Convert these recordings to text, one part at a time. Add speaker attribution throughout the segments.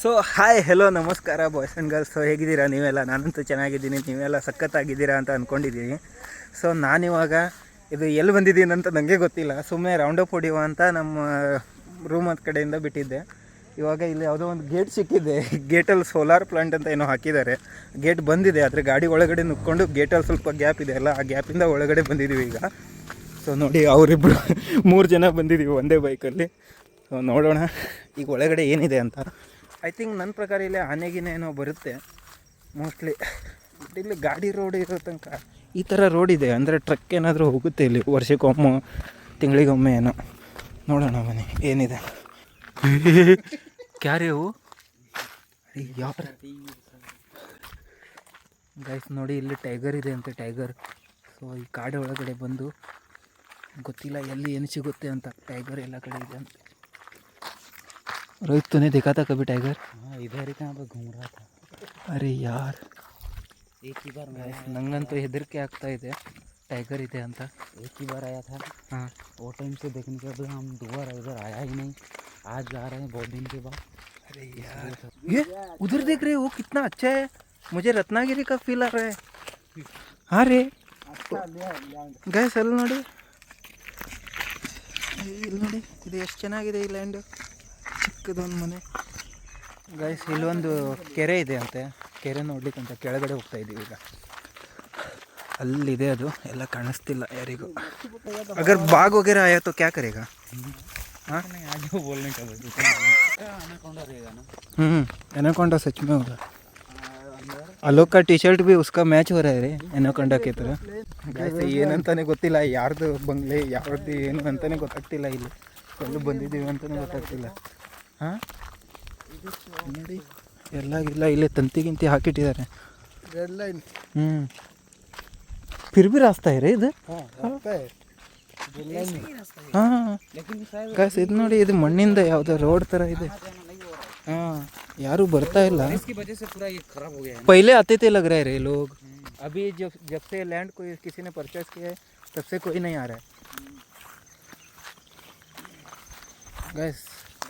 Speaker 1: So hi hello ನಮಸ್ಕಾರ boys and girls so ಹೇಗಿದ್ದೀರಾ? ನೀವೆಲ್ಲ? ನಾನಂತೂ ಚೆನ್ನಾಗಿದ್ದೀನಿ. ನೀವೆಲ್ಲ ಸಖತ್ತಾಗಿದ್ದೀರಾ ಅಂತ ಅಂದ್ಕೊಂಡಿದ್ದೀನಿ ಸೊ ನಾನಿವಾಗ ಇದು ಎಲ್ಲಿ ಬಂದಿದ್ದೀನಿ ಅಂತ ನನಗೆ ಗೊತ್ತಿಲ್ಲ. ಸುಮ್ಮನೆ ರೌಂಡಪ್ ಹೊಡಿಯುವ ಅಂತ ನಮ್ಮ ರೂಮ್ ಹತ್ತು ಕಡೆಯಿಂದ ಬಿಟ್ಟಿದ್ದೆ. ಇವಾಗ ಇಲ್ಲಿ ಯಾವುದೋ ಒಂದು ಗೇಟ್ ಸಿಕ್ಕಿದೆ. ಗೇಟಲ್ಲಿ ಸೋಲಾರ್ ಪ್ಲಾಂಟ್ ಅಂತ ಏನೋ ಹಾಕಿದ್ದಾರೆ. ಗೇಟ್ ಬಂದಿದೆ, ಆದರೆ ಗಾಡಿ ಒಳಗಡೆ ನುಕ್ಕೊಂಡು ಗೇಟಲ್ಲಿ ಸ್ವಲ್ಪ ಗ್ಯಾಪ್ ಇದೆ ಅಲ್ಲ, ಆ ಗ್ಯಾಪಿಂದ ಒಳಗಡೆ ಬಂದಿದ್ದೀವಿ ಈಗ. ಸೊ ನೋಡಿ ಅವರಿಬ್ಬರು ಮೂರು ಜನ ಬಂದಿದ್ದೀವಿ ಒಂದೇ ಬೈಕಲ್ಲಿ ಸೊ ನೋಡೋಣ, ಈಗ ಒಳಗಡೆ ಏನಿದೆ ಅಂತ. ಐ ಥಿಂಕ್ ನನ್ನ ಪ್ರಕಾರ ಇಲ್ಲಿ ಆನೆಗಿನ ಏನೋ ಬರುತ್ತೆ. ಮೋಸ್ಟ್ಲಿ ಬಟ್ ಇಲ್ಲಿ ಗಾಡಿ ರೋಡ್ ಇರೋ ತನಕ ಈ ಥರ ರೋಡ್ ಇದೆ. ಅಂದರೆ ಟ್ರಕ್ ಏನಾದರೂ ಹೋಗುತ್ತೆ ಇಲ್ಲಿ ವರ್ಷಕ್ಕೊಮ್ಮೆ ತಿಂಗಳಿಗೊಮ್ಮೆ ಏನೋ. ನೋಡೋಣ ಬನ್ನಿ ಏನಿದೆ. ಕ್ಯಾರಿ ಅವು? ಯಾರ ಗೈಸ್ ನೋಡಿ ಇಲ್ಲಿ ಟೈಗರ್ ಇದೆ ಅಂತೆ ಟೈಗರ್ ಸೊ ಈ ಕಾಡು ಒಳಗಡೆ ಬಂದು ಗೊತ್ತಿಲ್ಲ ಎಲ್ಲಿ ಏನು ಸಿಗುತ್ತೆ ಅಂತ. ಟೈಗರ್ ಎಲ್ಲ ಕಡೆ ಇದೆ ಅಂತ. रोहित तूने देखा था कभी टाइगर
Speaker 2: हाँ इधर ही कहाँ पर घूम रहा था
Speaker 1: ಅರೆ ಯಾರ್
Speaker 2: एक ही बार मैं
Speaker 1: ನಂಗಂತೂ ಹೆದರಿಕೆ ಆಗ್ತಾ ಇದೆ ಟೈಗರ್ ಇದೆ ಅಂತ
Speaker 2: एक ही बार आया था
Speaker 1: हाँ
Speaker 2: वो टाइम से देखने के बाद हम दोबारा इधर आया ही नहीं आज जा रहे हैं बहुत दिन के बाद
Speaker 1: अरे यार ये उधर देख रहे हो कितना अच्छा है मुझे रत्नागिरी का फील आ रहा है हाँ रे ಗೈಸ್ ಅಲ್ಲಿ ನೋಡಿ ಇಲ್ಲಿ ನೋಡಿ ಇದು ಎಷ್ಟು ಚೆನ್ನಾಗಿದೆ ಈ ಲ್ಯಾಂಡ್ ಚಿಕ್ಕದೊಂದು ಮನೆ. ಗೈಸ್ ಇಲ್ಲೊಂದು ಕೆರೆ ಇದೆ ಅಂತೆ. ಕೆರೆ ನೋಡ್ಲಿಕ್ಕೆ ಅಂತ ಕೆಳಗಡೆ ಹೋಗ್ತಾ ಇದ್ದೀವಿ ಈಗ. ಅಲ್ಲಿದೆ ಅದು. ಎಲ್ಲ ಕಾಣಿಸ್ತಿಲ್ಲ ಯಾರಿಗೂ. ಅಗರ್ ಬಾಗ್ ಹೋಗಿರ ಆಯಾತು ಕ್ಯಾ ಈಗ? ಹ್ಞೂ ಎನಕೊಂಡ ಸಚ್ ಮೇ ಟಿ ಶರ್ಟ್ ಬಿ ಉಸ್ಕ ಮ್ಯಾಚ್ ಹೊರ ರೀ ಎನಕೊಂಡಕ್ಕೆ ಥರ ಏನಂತಾನೆ ಗೊತ್ತಿಲ್ಲ. ಯಾರ್ದು ಬಂಗ್ಲೆ, ಯಾರ್ದು ಏನು ಅಂತಾನೆ ಗೊತ್ತಾಗ್ತಿಲ್ಲ ಇಲ್ಲಿ. ಎಲ್ಲೂ ಬಂದಿದ್ದೀವಿ ಅಂತಾನೆ ಗೊತ್ತಾಗ್ತಿಲ್ಲ. ಹಾಂ ನೋಡಿ ಎಲ್ಲ ಇಲ್ಲ ಇಲ್ಲಿ ತಂತಿ ಗಿಂತಿ ಹಾಕಿಟ್ಟಿದ್ದಾರೆ
Speaker 3: रेड लाइन
Speaker 1: ಹ್ಞೂ फिर भी रास्ता है रे ಇದು
Speaker 3: हाँ रास्ता है रेड लाइन
Speaker 1: ಹಾಂ
Speaker 2: लेकिन शायद
Speaker 1: ಗಾಯ್ಸ್ ಇದು ನೋಡಿ ಇದು ಮಣ್ಣಿಂದ ಯಾವುದೋ ರೋಡ್ ಥರ ಇದೆ ಹಾಂ ಯಾರೂ ಬರ್ತಾ ಇಲ್ಲ
Speaker 2: इसकी वजह से पूरा ये खराब हो गया है
Speaker 1: पहले आते थे लग रहे रे लोग अभी जब जब से लैंड कोई किसी ने परचेस किया है तब से कोई नहीं आ रहा है ಗೈಸ್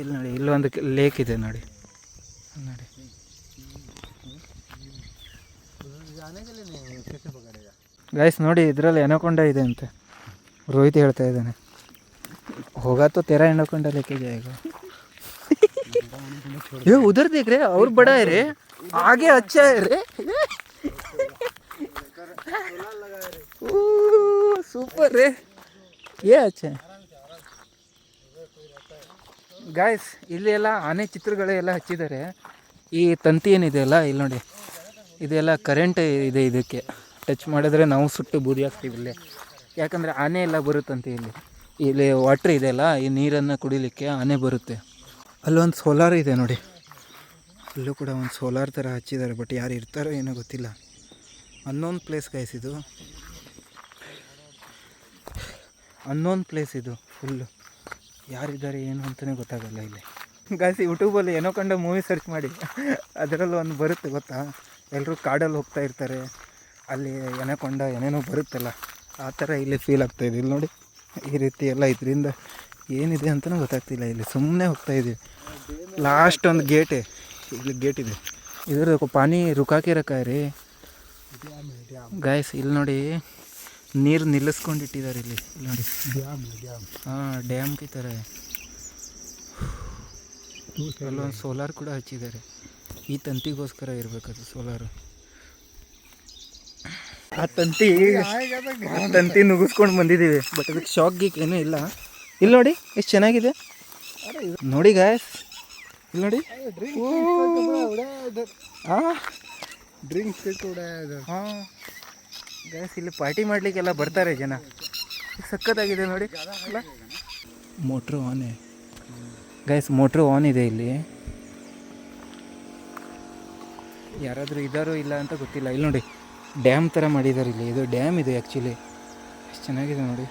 Speaker 1: ಇಲ್ಲಿ ನೋಡಿ ಇಲ್ಲೊಂದು ಲೇಕ್ ಇದೆ ನೋಡಿ. ನೋಡಿ. ಗೈಸ್ ನೋಡಿ, ಇದರಲ್ಲಿ ಎನಕೊಂಡ ಇದೆ ಅಂತೆ. ರೋಹಿತ್ ಹೇಳ್ತಾ ಇದ್ದಾನೆ. ಹೋಗಾತು ತೆರ ಲೇಕ್ ಇದೆ ಈಗ ಏ ಉದರ್ದಿಗ್ರೆ ಅವ್ರ ಬಡ ರೀ ಹಾಗೆ ಹಚ್ಚ ರೀ ಸೂಪರ್ ರೀ. ಏ ಅಚ್ಚ ಗಾಯ್ಸ್ ಇಲ್ಲಿ ಎಲ್ಲ ಆನೆ ಚಿತ್ರಗಳೆಲ್ಲ ಹಚ್ಚಿದ್ದಾರೆ. ಈ ತಂತಿ ಏನಿದೆ ಅಲ್ಲ, ಇಲ್ಲಿ ನೋಡಿ. ಇದೆಲ್ಲ ಕರೆಂಟ್ ಇದೆ ಇದಕ್ಕೆ. ಟಚ್ ಮಾಡಿದ್ರೆ ನಾವು ಸುಟ್ಟು ಬೂದಿ ಹಾಕ್ತೀವಿ ಇಲ್ಲಿ. ಯಾಕಂದರೆ ಆನೆ ಎಲ್ಲ ಬರುತ್ತಂತೆ ಇಲ್ಲಿ. ಇಲ್ಲಿ ವಾಟ್ರ್ ಇದೆಯಲ್ಲ ಈ ನೀರನ್ನು ಕುಡಿಲಿಕ್ಕೆ ಆನೆ ಬರುತ್ತೆ. ಅಲ್ಲೊಂದು ಸೋಲಾರ್ ಇದೆ ನೋಡಿ. ಅಲ್ಲೂ ಕೂಡ ಒಂದು ಸೋಲಾರ್ ಥರ ಹಚ್ಚಿದ್ದಾರೆ ಬಟ್ ಯಾರು ಇರ್ತಾರೋ ಏನೋ ಗೊತ್ತಿಲ್ಲ. ಅನ್ನೋನ್ ಪ್ಲೇಸ್ ಗೈಸ್ ಇದು. ಅನ್ನೋನ್ ಪ್ಲೇಸ್ ಇದು ಫುಲ್ಲು ಯಾರಿದ್ದಾರೆ, ಏನು ಅಂತಲೇ ಗೊತ್ತಾಗಲ್ಲ ಇಲ್ಲಿ. ಗಾಯ್ಸ್ ಯೂಟ್ಯೂಬಲ್ಲಿ ಏನೋ ಕಂಡು ಮೂವಿ ಸರ್ಚ್ ಮಾಡಿ. ಅದರಲ್ಲೂ ಒಂದು ಬರುತ್ತೆ ಗೊತ್ತಾ? ಎಲ್ಲರೂ ಕಾಡಲ್ಲಿ ಹೋಗ್ತಾ ಇರ್ತಾರೆ. ಅಲ್ಲಿ ಎನಕೊಂಡ ಏನೇನೋ ಬರುತ್ತಲ್ಲ, ಆ ಥರ ಇಲ್ಲಿ ಫೀಲ್ ಆಗ್ತಾ ಇದೆ. ಇಲ್ಲಿ ನೋಡಿ, ಈ ರೀತಿ ಎಲ್ಲ ಇದರಿಂದ ಏನಿದೆ ಅಂತಲೂ ಗೊತ್ತಾಗ್ತಿಲ್ಲ. ಇಲ್ಲಿ ಸುಮ್ಮನೆ ಹೋಗ್ತಾ ಇದ್ದೀವಿ ಲಾಸ್ಟ್ ಒಂದು ಗೇಟೆ ಇಲ್ಲಿ ಗೇಟ್ ಇದೆ. ಇದ್ರ ಪಾನಿ ರುಕಾಕಿ ರಕ್ಕ ರೀ. ಗಾಯ್ಸ್ ಇಲ್ಲಿ ನೋಡಿ ನೀರು ನಿಲ್ಲಿಸ್ಕೊಂಡಿಟ್ಟಿದ್ದಾರೆ ಇಲ್ಲಿ. ಇಲ್ಲಿ ನೋಡಿ.
Speaker 3: ಡ್ಯಾಮ್ ಡ್ಯಾಮ್
Speaker 1: ಹಾಂ ಡ್ಯಾಮ್ ಕಿತ್ತಾರೆ ಅಲ್ಲೊಂದು ಸೋಲಾರ್ ಕೂಡ ಹಚ್ಚಿದ್ದಾರೆ. ಈ ತಂತಿಗೋಸ್ಕರ ಇರಬೇಕದು ಸೋಲಾರು ಆ ತಂತಿ ತಂತಿ ನುಗ್ಸ್ಕೊಂಡು ಬಂದಿದ್ದೀವಿ ಬಟ್ ಅದಕ್ಕೆ ಶಾಕ್ ಗೀಕ್ ಏನೂ ಇಲ್ಲ. ಇಲ್ಲಿ ನೋಡಿ ಎಷ್ಟು ಚೆನ್ನಾಗಿದೆ. ನೋಡಿ ಗಾಯಸ್ ಇಲ್ಲಿ ನೋಡಿ. ಹಾಂ
Speaker 3: ಡ್ರಿಂಕ್ಸ್
Speaker 1: ಹಾಂ. ಗ್ಯಾಸ್ ಇಲ್ಲಿ ಪಾರ್ಟಿ ಮಾಡಲಿಕ್ಕೆಲ್ಲ ಬರ್ತಾರೆ ಜನ. ಸಖತ್ತಾಗಿದೆ ನೋಡಿ. ಅಲ್ಲ? Motor on guys motor on ಇದೆ ಇಲ್ಲಿ. ಯಾರಾದರೂ ಇದ್ದಾರೋ ಇಲ್ಲ ಅಂತ ಗೊತ್ತಿಲ್ಲ. ಇಲ್ಲಿ ನೋಡಿ ಡ್ಯಾಮ್ ಥರ ಮಾಡಿದ್ದಾರೆ ಇಲ್ಲಿ. ಇದು ಡ್ಯಾಮ್ ಇದೆ ಆ್ಯಕ್ಚುಲಿ ಎಷ್ಟು ಚೆನ್ನಾಗಿದೆ ನೋಡಿ.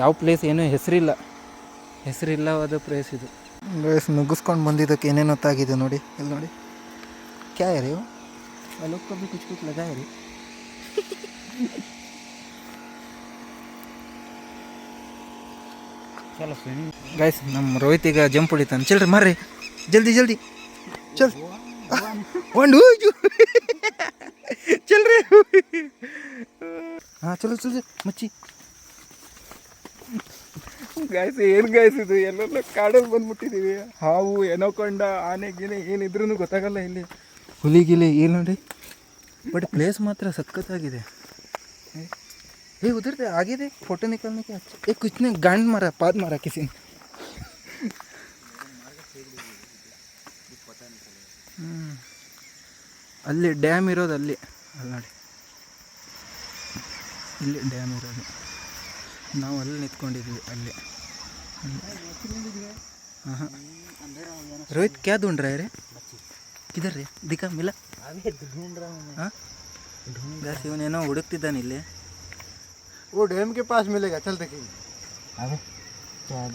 Speaker 1: ಯಾವ ಪ್ಲೇಸ್ ಏನೂ ಹೆಸರಿಲ್ಲ. ಹೆಸರಿಲ್ಲವಾದ ಪ್ಲೇಸ್ ಇದು. ಗೈಸ್ ನುಗ್ಗಿಸ್ಕೊಂಡು ಬಂದಿದ್ದಕ್ಕೆ ಏನೇನು ಹೊತ್ತಾಗಿದೆ ನೋಡಿ. ಇಲ್ಲಿ ನೋಡಿ. ಕ್ಯಾ ರೀ ಅಲ್ಲಿ ಹೋಗ್ಕೊಂಡು ಕುಚ್ ಕುಚ್ ಲಗಾಯ ರೀ ಗಾಯ್ಸ್ ನಮ್ಮ ರೋಹಿತ್ ಈಗ ಜಂಪ್ ಹೊಡಿತಾನೆ. ಚಲ್ರಿ ಮಾರ್ರಿ. ಜಲ್ದಿ ಜಲ್ದಿ.
Speaker 3: ಚಲ್.
Speaker 1: ಒಂದು ಚಲ್ರಿ. ಹಾಂ ಚಲೋ ಚಲೋ ಮಚ್ಚಿ. ಗಾಯ್ಸ್ ಏನು ಗಾಯ್ಸ್ ಇದು? ಎಲ್ಲೆಲ್ಲ ಕಾಡಲ್ಲಿ ಬಂದ್ಬಿಟ್ಟಿದ್ದೀವಿ ಹಾವು ಎನೋಕೊಂಡ ಆನೆ ಗಿನೆ ಏನಿದ್ರೂ ಗೊತ್ತಾಗಲ್ಲ ಇಲ್ಲಿ. ಹುಲಿ ಗಿಲಿ ಏನು ನೋಡಿ ಬಟ್ ಪ್ಲೇಸ್ ಮಾತ್ರ ಸಖತ್ತಾಗಿದೆ. ಏ, ಏ ಉದರ್ತೆ ಆಗಿದೆ ಫೋಟೋ ನಿಕಲ್ನೆ के अच्छा ए कुछ नहीं गांड मारा पाद मारा किसी ने ಹ್ಮ್. ಅಲ್ಲಿ ಡ್ಯಾಮ್ ಇರೋದು ಅಲ್ಲಿ ಅಲ್ಲಿ ನೋಡಿ ಇಲ್ಲಿ ಡ್ಯಾಮ್ ಇರೋದು ನಾವು ಅಲ್ಲಿ ನಿಂತ್ಕೊಂಡಿದ್ವಿ ಅಲ್ಲಿ हाँ हाँ रोहित क्या ढूंढ रहा है रे किधर रे दिखा मिला हाँ बस ಇವನೇನೋ ಹುಡುಕ್ತಿದ್ದಾನೆ ಇಲ್ಲಿ
Speaker 3: वो डैम के पास मिलेगा चल देखेंगे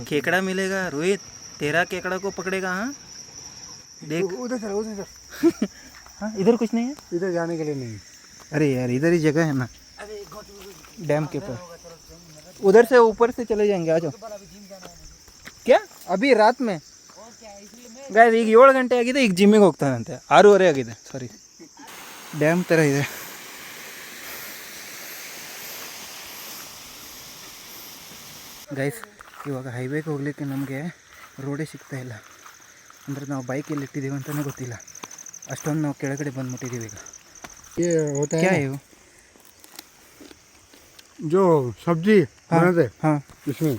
Speaker 1: केकड़ा मिलेगा रोहित तेरा केकड़ा को पकड़ेगा हाँ देख
Speaker 3: उ- उधर चल उधर चल
Speaker 1: हाँ इधर कुछ नहीं है
Speaker 3: इधर जाने के लिए नहीं
Speaker 1: अरे यार इधर ही जगह है ना डैम के पास उधर से ऊपर से चले जाएंगे आ जाओ क्या अभी रात में ಗಾಯ್ಸ್ ಈಗ ಏಳು ಗಂಟೆ ಆಗಿದೆ ಈಗ ಜಿಮ್ಮಿಗೆ ಹೋಗ್ತಾನಂತೆ ಆರೂವರೆ ಆಗಿದೆ ಸಾರಿ ಡ್ಯಾಮ್ ಥರ ಇದೆ ಗೈಸ್ ಇವಾಗ ಹೈವೇಗೆ ಹೋಗ್ಲಿಕ್ಕೆ ನಮಗೆ ರೋಡೇ ಸಿಗ್ತಾ ಇಲ್ಲ ಅಂದರೆ ನಾವು ಬೈಕ್ ಎಲ್ಲಿ ಇಟ್ಟಿದ್ದೀವಿ ಅಂತಲೇ ಗೊತ್ತಿಲ್ಲ ಅಷ್ಟೊಂದು ನಾವು ಕೆಳಗಡೆ ಬಂದ್ಬಿಟ್ಟಿದ್ದೀವಿ ಈಗ
Speaker 3: ये होता
Speaker 1: क्या
Speaker 3: है
Speaker 1: है वो
Speaker 3: जो सब्जी
Speaker 1: हाँ।
Speaker 3: बनाते
Speaker 1: हाँ
Speaker 3: इसमें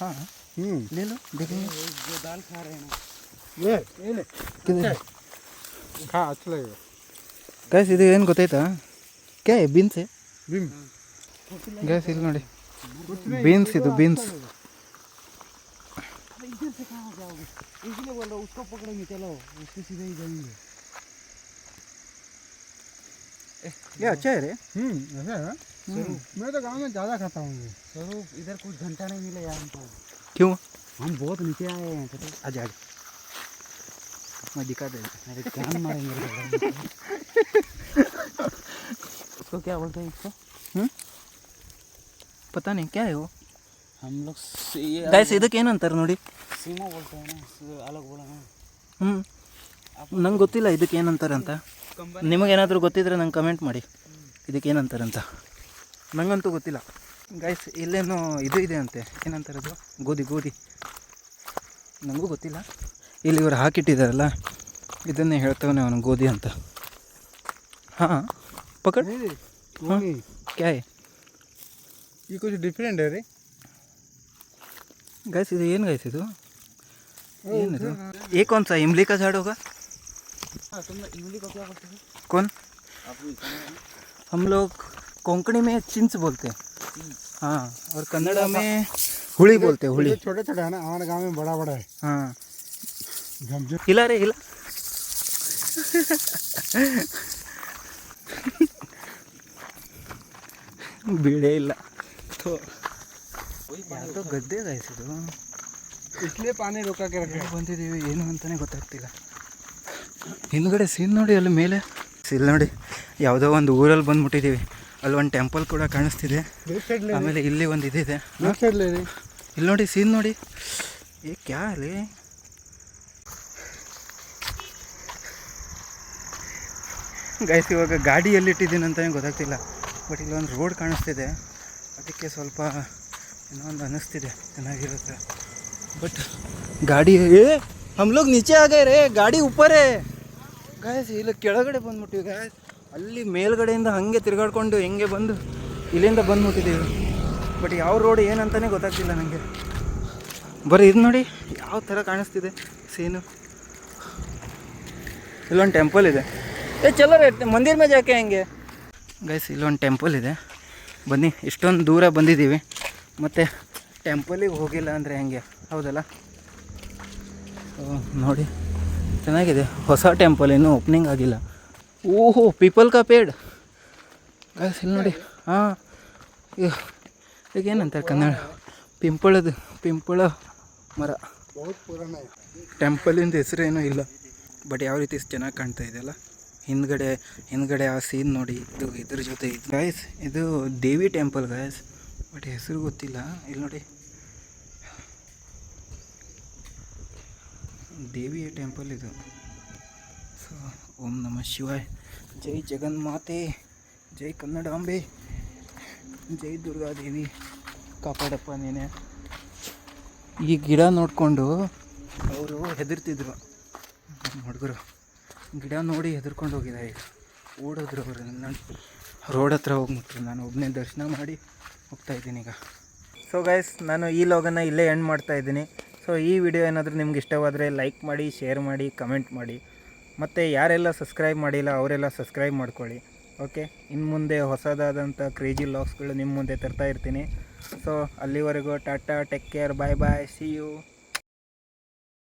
Speaker 1: हाँ
Speaker 3: हम्म
Speaker 1: ले लो देखेंगे
Speaker 3: ले ये ले
Speaker 1: किधर
Speaker 3: हाँ अच्छा लगेगा
Speaker 1: ಗೈಸ್ ಇದು ಏನು ಗೊತ್ತಾಯ್ತಾ ಕ್ಯಾ ಬೀನ್ಸ್
Speaker 3: बिम
Speaker 1: ಗೈಸ್ ಇಲ್ಲಿ ನೋಡಿ बीन्स है तो
Speaker 2: बीन्स। इधर से कहाँ जाओगे इसलिए बोलो उसको पकड़ेंगे चलो उसको सीधे ही जाएँगे
Speaker 1: ये अच्छा है रे
Speaker 3: हम्म। ऐसा है हम्म। मैं तो गाँव में ज़्यादा खाता हूँ
Speaker 2: स्वरूप इधर कुछ घंटा नहीं मिले यार हमको।
Speaker 1: क्यों?
Speaker 2: हम बहुत नीचे आए हैं तो
Speaker 1: आजा आजा मैं दिखा दे।
Speaker 2: अरे कान मारेंगे। उसको क्या बोलते हैं इसको?
Speaker 1: हम्म? नहीं क्या है वो
Speaker 2: हम लोग से- ये
Speaker 1: ಗೈಸ್ ಇದಕ್ಕೆ ಏನಂತಾರೆ ನೋಡಿ
Speaker 2: सीमा बोलते हैं ना इससे अलग बोला ना
Speaker 1: ಹ್ಞೂ ನಂಗೆ ಗೊತ್ತಿಲ್ಲ ಇದಕ್ಕೆ ಏನಂತಾರೆ ಅಂತ ನಿಮಗೇನಾದರೂ ಗೊತ್ತಿದ್ರೆ ನಂಗೆ ಕಮೆಂಟ್ ಮಾಡಿ ಇದಕ್ಕೆ ಏನಂತಾರಂತ ನಂಗಂತೂ ಗೊತ್ತಿಲ್ಲ ಗೈಸ್ ಇಲ್ಲೇನೋ ಇದು ಇದೆ ಅಂತೆ ಏನಂತಾರೆ ಅದು ಗೋಧಿ ಗೋಧಿ ನನಗೂ ಗೊತ್ತಿಲ್ಲ ಇಲ್ಲಿ ಇವರು ಹಾಕಿಟ್ಟಿದ್ದಾರಲ್ಲ ಇದನ್ನೇ ಹೇಳ್ತವನೆ ಅವನು ಗೋಧಿ ಅಂತ ಹಾಂ ಪಕಡ್
Speaker 3: नहीं नहीं, वो नहीं
Speaker 1: ಕ್ಯಾ ಹೈ
Speaker 3: ये कुछ डिफरेंट है रे
Speaker 1: गैस ಇದು ಏನು ಗೈಸ್ ಇದು ಏನಿದು ये कौन सा इमली का झाड़ होगा
Speaker 2: हाँ तुम इमली को क्या बोलते हो
Speaker 1: कौन
Speaker 2: आपको इतना है?
Speaker 1: हम लोग कोंकणी में चिंच बोलते हैं हाँ और कन्नड़ा में हुली बोलते हैं हुली
Speaker 3: छोटा छोटा है ना हमारे गांव में बड़ा बड़ा है
Speaker 1: हाँ
Speaker 3: झमझम
Speaker 1: हिला रे हिला ಬೀಳೇ ಇಲ್ಲ ಇತ್ತು ಯಾವುದೋ ಗದ್ದೆ
Speaker 3: ಇದು ಇಟ್ಲೇ ಪಾನಿ
Speaker 1: ಬಂದಿದ್ದೀವಿ ಏನು ಅಂತಲೇ ಗೊತ್ತಾಗ್ತಿಲ್ಲ. ಹಿಂದ್ಗಡೆ ಸೀನ್ ನೋಡಿ ಅಲ್ಲಿ ಮೇಲೆ. ಸೀಲ್ ನೋಡಿ ಯಾವುದೋ ಒಂದು ಊರಲ್ಲಿ ಬಂದ್ಬಿಟ್ಟಿದ್ದೀವಿ. ಅಲ್ಲಿ ಒಂದು ಟೆಂಪಲ್ ಕೂಡ ಕಾಣಿಸ್ತಿದೆ. ಆಮೇಲೆ ಇಲ್ಲಿ ಒಂದು ಇದಿದೆ. ಇಲ್ಲಿ ನೋಡಿ ಸೀನ್ ನೋಡಿ. ಏ ಕ್ಯಾ ಅಲ್ಲಿ? ಗೈಸ್ ಇವಾಗ ಗಾಡಿಯಲ್ಲಿ ಇಟ್ಟಿದ್ದೀನಿ ಅಂತಲೇ ಗೊತ್ತಾಗ್ತಿಲ್ಲ. ಬಟ್ ಇಲ್ಲೊಂದು ರೋಡ್ ಕಾಣಿಸ್ತಿದೆ. ಅದಕ್ಕೆ ಸ್ವಲ್ಪ ಏನೋ ಒಂದು ಅನ್ನಿಸ್ತಿದೆ. ಚೆನ್ನಾಗಿರುತ್ತೆ. ಬಟ್ ಗಾಡಿ, ಏ ಹಮ್ ಲೋಗ್ ನೀಚೆ ಆಗೇ ರೇ, ಗಾಡಿ ಉಪ್ಪರೇ. ಗಾಯಸ್ ಇಲ್ಲಿ ಕೆಳಗಡೆ ಬಂದ್ಬಿಟ್ಟಿವಿ ಗಾಯಸ್ ಅಲ್ಲಿ ಮೇಲ್ಗಡೆಯಿಂದ ಹಾಗೆ ತಿರುಗಾಡ್ಕೊಂಡು ಹೆಂಗೆ ಬಂದು ಇಲ್ಲಿಂದ ಬಂದ್ಬಿಟ್ಟಿದ್ದೀವಿ. ಬಟ್ ಯಾವ ರೋಡ್ ಏನಂತಲೇ ಗೊತ್ತಾಗ್ತಿಲ್ಲ ನನಗೆ ಬರೀ ಇದು ನೋಡಿ, ಯಾವ ಥರ ಕಾಣಿಸ್ತಿದೆ ಸೀನು ಇಲ್ಲೊಂದು ಟೆಂಪಲ್ ಇದೆ. ಏ ಚಲೋ ರೇ ಮಂದಿರ ಮೇಲೆ ಜಾಕೆ ಹೆಂಗೆ. ಗೈಸ್ ಇಲ್ಲೊಂದು ಟೆಂಪಲ್ ಇದೆ. ಬನ್ನಿ ಇಷ್ಟೊಂದು ದೂರ ಬಂದಿದ್ದೀವಿ. ಮತ್ತು ಟೆಂಪಲಿಗೆ ಹೋಗಿಲ್ಲ ಅಂದರೆ ಹೆಂಗೆ? ಹೌದಲ್ಲ? ನೋಡಿ. ಚೆನ್ನಾಗಿದೆ. ಹೊಸ ಟೆಂಪಲ್ ಇನ್ನೂ ಓಪನಿಂಗ್ ಆಗಿಲ್ಲ. ಓಹೋ ಪೀಪಲ್ ಕಾ ಪೇಡ್. ಇಲ್ಲಿ ನೋಡಿ. ಹಾಂ. ಈಗ ಏನಂತಾರೆ ಕನ್ನಡ? ಪಿಂಪಳದು ಪಿಂಪಳ ಮರ. ಟೆಂಪಲಿಂದ ಹೆಸರೇನೂ ಇಲ್ಲ. ಬಟ್ ಯಾವ ರೀತಿ ಚೆನ್ನಾಗಿ ಕಾಣ್ತಾ ಇದೆಯಲ್ಲ ಹಿಂದ್ಗಡೆ ಹಿಂದ್ಗಡೆ ಆ ಸೀನ್ ನೋಡಿ, ಇದು ಇದ್ರ ಜೊತೆ ಇದು. ಗಾಯಸ್ ಇದು ದೇವಿ ಟೆಂಪಲ್ ಗಾಯಸ್ ಬಟ್ ಹೆಸರು ಗೊತ್ತಿಲ್ಲ. ಇಲ್ಲಿ ನೋಡಿ. ದೇವಿಯ ಟೆಂಪಲ್ ಇದು. ಸೊ ಓಂ ನಮ ಶಿವಾಯ್. ಜೈ ಜಗನ್ಮಾತೆ. ಜೈ ಕನ್ನಡಾಂಬೆ. ಜೈ ದುರ್ಗಾದೇವಿ ಕಾಪಾಡಪ್ಪ ನೀನೆ. ಈ ಗಿಡ ನೋಡಿಕೊಂಡು ಅವರು ಹೆದರ್ತಿದ್ರು. ಹುಡುಗರು ಗಿಡ ನೋಡಿ ಹೆದರ್ಕೊಂಡು ಹೋಗಿದ್ದಾರೆ ಈಗ. ಓಡೋದ್ರು ಅವರು ನಾನು ರೋಡ್ ಹತ್ರ ಹೋಗ್ಬಿಟ್ರು. ನಾನು ಒಬ್ಬನೇ ದರ್ಶನ ಮಾಡಿ ಹೋಗ್ತಾ ಇದ್ದೀನಿ ಈಗ. ಸೊ ಗೈಸ್ ನಾನು ಈ ಲಾಗನ್ನು ಇಲ್ಲೇ ಎಂಡ್ ಮಾಡ್ತಾ ಇದ್ದೀನಿ. ಸೊ ಈ ವಿಡಿಯೋ ಏನಾದರೂ ನಿಮ್ಗೆ ಇಷ್ಟವಾದರೆ ಲೈಕ್ ಮಾಡಿ ಶೇರ್ ಮಾಡಿ ಕಮೆಂಟ್ ಮಾಡಿ. ಮತ್ತು ಯಾರೆಲ್ಲ ಸಬ್ಸ್ಕ್ರೈಬ್ ಮಾಡಿಲ್ಲ, ಅವರೆಲ್ಲ ಸಬ್ಸ್ಕ್ರೈಬ್ ಮಾಡ್ಕೊಳ್ಳಿ. ಓಕೆ ಇನ್ನು ಮುಂದೆ ಹೊಸದಾದಂಥ ಕ್ರೇಜಿ ಲಾಗ್ಸ್ಗಳು ನಿಮ್ಮ ಮುಂದೆ ತರ್ತಾ ಇರ್ತೀನಿ. ಸೊ ಅಲ್ಲಿವರೆಗೂ tata take care bye bye see you